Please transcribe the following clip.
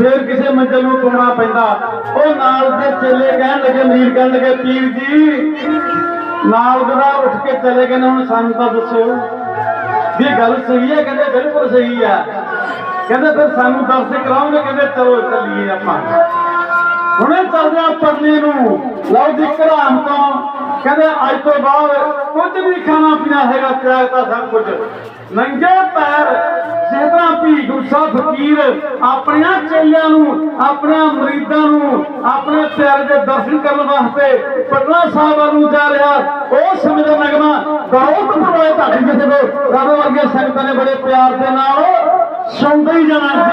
ਫੇਰ ਕਿਸੇ ਮੰਜ਼ਲ ਨੂੰ ਤੁਰਨਾ ਪੈਂਦਾ। ਉਹ ਨਾਲ ਦੇ ਚੇਲੇ ਕਹਿਣ ਲੱਗੇ ਮਰੀਰ ਕਹਿਣ ਲੱਗੇ, ਪੀਰ ਜੀ, ਨਾਲ ਦਾ ਉੱਠ ਕੇ ਚਲੇ ਗਏ ਨੇ ਹੁਣ ਸਾਨੂੰ ਤਾਂ ਦੱਸੋ ਵੀ ਗੱਲ ਸਹੀ ਹੈ, ਕਹਿੰਦੇ ਬਿਲਕੁਲ ਸਹੀ ਹੈ। ਕਹਿੰਦੇ ਫਿਰ ਸਾਨੂੰ ਦਰਸ ਕਰਾਉਂਗੇ, ਕਹਿੰਦੇ ਚਲੋ ਚੱਲੀਏ ਆਪਾਂ। ਹੁਣੇ ਚੱਲਦੇ ਆ ਪਰਲੇ ਨੂੰ। ਲਓ ਜੀ ਘਰਾਮ ਤੋਂ ਕਹਿੰਦੇ ਅੱਜ ਤੋਂ ਬਾਅਦ ਕੁਝ ਵੀ ਖਾਣਾ ਪੀਣਾ ਹੈਗਾ ਤਿਆਗਤਾ ਸਭ ਕੁਝ। ਨੰਗੇ ਪੈਰ ਸੇਧਾਂ ਵੀ ਗੁੱਸਾ, ਫਕੀਰ, ਆਪਣਿਆਂ ਚੇਲਿਆਂ ਨੂੰ, ਆਪਣਿਆਂ ਮਰੀਦਾਂ ਨੂੰ, ਆਪਣੇ ਪਿਆਰੇ ਦੇ ਦਰਸ਼ਨ ਕਰਨ ਵਾਸਤੇ ਪਟਨਾ ਸਾਹਿਬ ਨੂੰ ਜਾ ਰਿਹਾ ਉਹ ਸਮੇਂ ਦਾ ਨਗਮਾ ਬਹੁਤ ਪੁਰਾਣੇ ਤੁਹਾਡੀ ਕਿਸੇ ਰੱਬ ਵਰਗੇ ਸੰਗਤਾਂ ਨੇ ਬੜੇ ਪਿਆਰ ਦੇ ਨਾਲ ਸੁਣਦੇ ਹੀ ਜਾਣਾ ਸੀ।